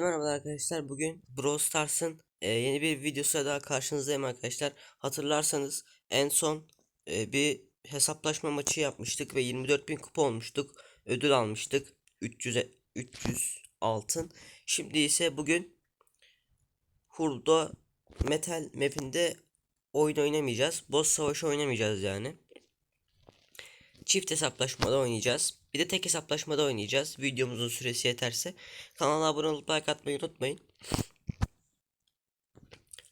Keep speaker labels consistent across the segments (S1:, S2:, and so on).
S1: Merhaba arkadaşlar. Bugün Brawl Stars'ın e, yeni bir videosuyla daha karşınızdayım arkadaşlar. Hatırlarsanız en son e, bir hesaplaşma maçı yapmıştık ve 24.000 kupa olmuştuk. Ödül almıştık. 300 e- 300 altın. Şimdi ise bugün Hurda Metal map'inde oyun oynamayacağız. Boss savaşı oynamayacağız yani. Çift hesaplaşmada oynayacağız. Bir de tek hesaplaşmada oynayacağız. Videomuzun süresi yeterse. Kanala abone olup like atmayı unutmayın.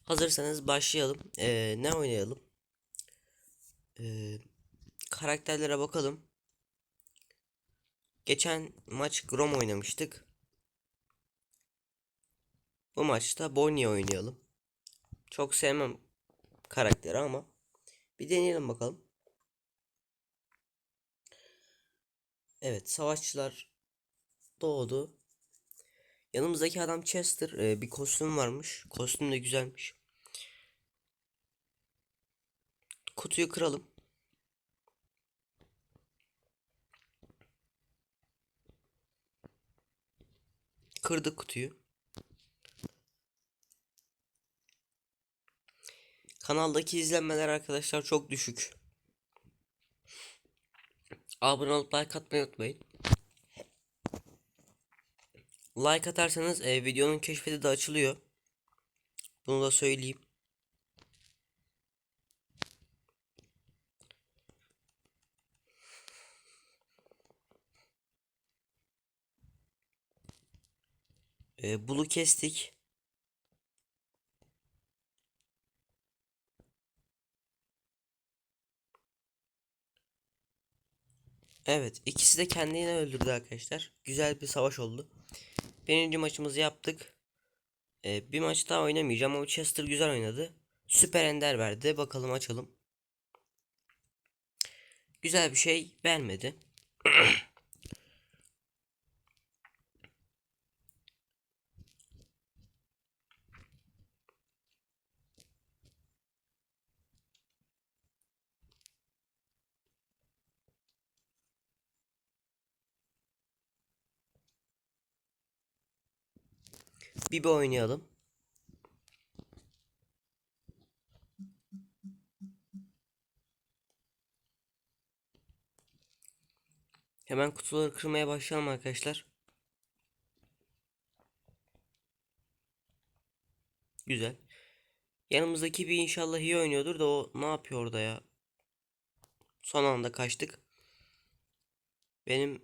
S1: Hazırsanız başlayalım. Ee, ne oynayalım? Ee, karakterlere bakalım. Geçen maç Grom oynamıştık. Bu maçta Bonnie oynayalım. Çok sevmem karakteri ama bir deneyelim bakalım. Evet, savaşçılar doğdu. Yanımızdaki adam Chester. Ee, bir kostüm varmış. Kostüm de güzelmiş. Kutuyu kıralım. Kırdık kutuyu. Kanaldaki izlenmeler arkadaşlar çok düşük. Abone olup like atmayı unutmayın. Like atarsanız e, videonun keşfeti de açılıyor. Bunu da söyleyeyim. E, bulu kestik. Evet, ikisi de kendini öldürdü arkadaşlar. Güzel bir savaş oldu. Birinci maçımızı yaptık. Ee, bir maç daha oynamayacağım ama Chester güzel oynadı. Süper Ender verdi. Bakalım açalım. Güzel bir şey vermedi. Bir bir oynayalım. Hemen kutuları kırmaya başlayalım arkadaşlar. Güzel. Yanımızdaki bir inşallah iyi oynuyordur da o ne yapıyor orada ya? Son anda kaçtık. Benim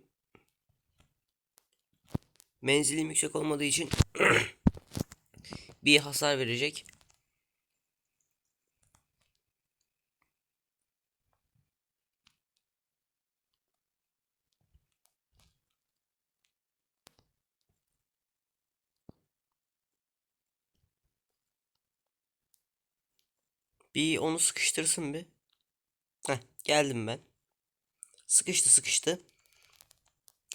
S1: menzilim yüksek olmadığı için bir hasar verecek. Bir onu sıkıştırsın bir. Heh, geldim ben. Sıkıştı sıkıştı.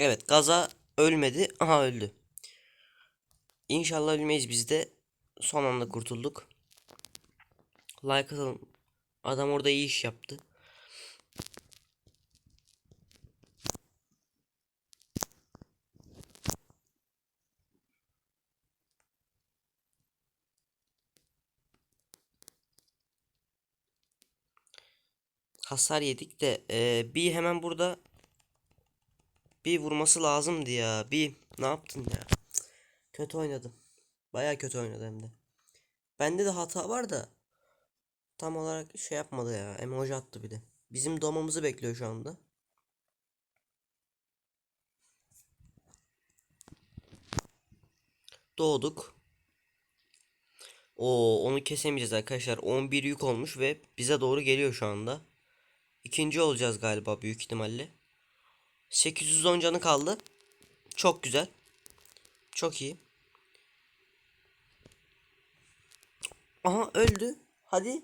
S1: Evet gaza ölmedi. Aha öldü. İnşallah ölmeyiz biz de. Son anda kurtulduk. Like atalım. Adam orada iyi iş yaptı. Hasar yedik de eee, bir hemen burada bir vurması lazımdı ya. Bir ne yaptın ya? Kötü oynadım. Baya kötü oynadı hem de. Bende de hata var da tam olarak şey yapmadı ya. Emoji attı bir de. Bizim doğmamızı bekliyor şu anda. Doğduk. Oo onu kesemeyeceğiz arkadaşlar. 11 yük olmuş ve bize doğru geliyor şu anda. İkinci olacağız galiba büyük ihtimalle. 810 canı kaldı. Çok güzel. Çok iyi. Aha öldü. Hadi.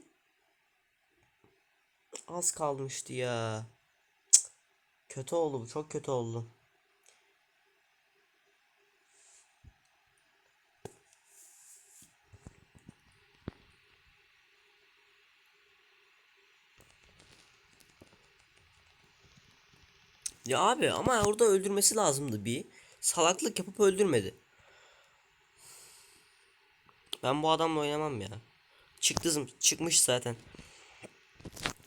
S1: Az kalmıştı ya. Kötü oldu bu. Çok kötü oldu. Ya abi ama orada öldürmesi lazımdı bir. Salaklık yapıp öldürmedi. Ben bu adamla oynamam ya. Çıktı çıkmış zaten.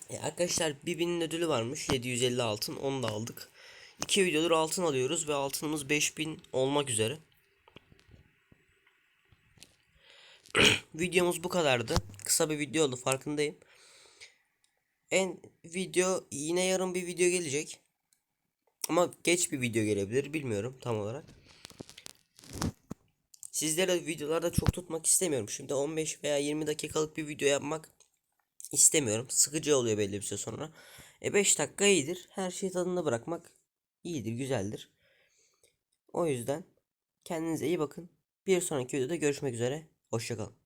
S1: E arkadaşlar bir binin ödülü varmış 750 altın onu da aldık. İki videodur altın alıyoruz ve altınımız 5000 olmak üzere. Videomuz bu kadardı. Kısa bir video oldu farkındayım. En video yine yarın bir video gelecek. Ama geç bir video gelebilir bilmiyorum tam olarak. Sizlere videolarda çok tutmak istemiyorum. Şimdi 15 veya 20 dakikalık bir video yapmak istemiyorum. Sıkıcı oluyor belli bir süre sonra. E 5 dakika iyidir. Her şeyi tadında bırakmak iyidir, güzeldir. O yüzden kendinize iyi bakın. Bir sonraki videoda görüşmek üzere. Hoşçakalın.